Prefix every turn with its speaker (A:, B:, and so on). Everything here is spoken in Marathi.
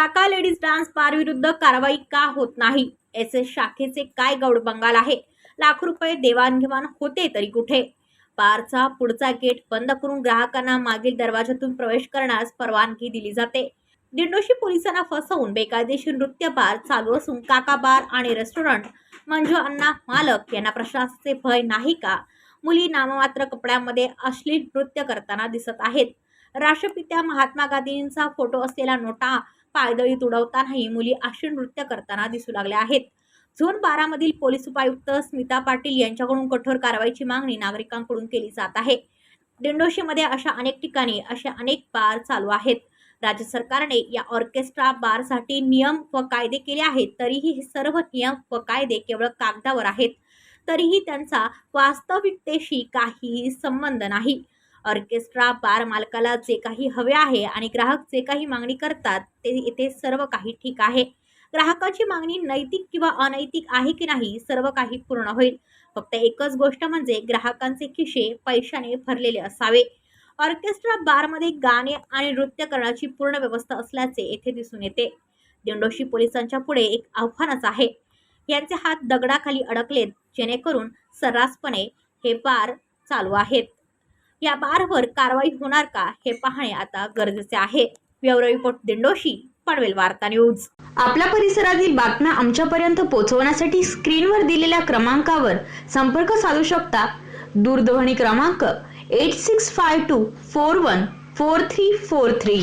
A: काका लेडीज डान्स बार विरुद्ध कारवाई का होत नाही? एस एस शाखेचे काय गौड बंगाल आहे? लाख रुपये देवाणघेवाण होते तरी कुठे? बारचा पुढचा गेट बंद करून ग्राहकांना मागील दरवाजातून प्रवेश करण्यास परवानगी दिली जाते. दिंडोशी पोलिसांना फसवून बेकायदेशीर नृत्य बार चालू असून काका बार आणि रेस्टॉरंट मंजू अण्णा मालक यांना प्रशासनाचे भय नाही का? मुली नाममात्र कपड्यामध्ये अश्लील नृत्य करताना दिसत आहेत. राष्ट्रपित्या महात्मा गांधींचा फोटो असलेला नोटा पायदळीत उडवतानाही मुली अश्लील नृत्य करताना दिसू लागल्या आहेत. झोन बारामधील पोलीस उपायुक्त स्मिता पाटील यांच्याकडून कठोर कारवाईची मागणी नागरिकांकडून केली जात आहे. दिंडोशीमध्ये अशा अनेक ठिकाणी असे अनेक बार चालू आहेत. राज्य सरकारने या ऑर्केस्ट्रा बारसाठी नियम व कायदे केले आहेत तरीही हे सर्व नियम व कायदे केवळ कागदावर आहेत. तरीही त्यांचा वास्तविकतेशी काहीही संबंध नाही. ऑर्केस्ट्रा बार मालकाला जे काही हवे आहे आणि ग्राहक जे काही मागणी करतात ते इथे सर्व काही ठीक आहे. ग्राहकाची मागणी नैतिक किंवा अनैतिक आहे की नाही सर्व काही पूर्ण होईल. फक्त एकच गोष्ट म्हणजे ग्राहकांचे खिशे पैशाने भरलेले असावे. ऑर्केस्ट्रा बारमध्ये गाणे आणि नृत्य करण्याची पूर्ण व्यवस्था असल्याचे येथे दिसून येते. दिंडोशी पोलिसांच्या पुढे एक आव्हानच आहे. यांचे हात दगडाखाली अडकलेत जेणेकरून सर्रासपणे हे बार चालू आहेत. या बारवर कारवाई होणार का हे पाहणे आता गरजेचे आहे. ब्युरो रिपोर्ट दिंडोशी पनवेल वार्ता न्यूज.
B: आपल्या परिसरातील बातम्या आमच्यापर्यंत पोहोचवण्यासाठी स्क्रीनवर दिलेल्या क्रमांकावर संपर्क साधू शकता. दूरध्वनी क्रमांक eight six five two four one four three four three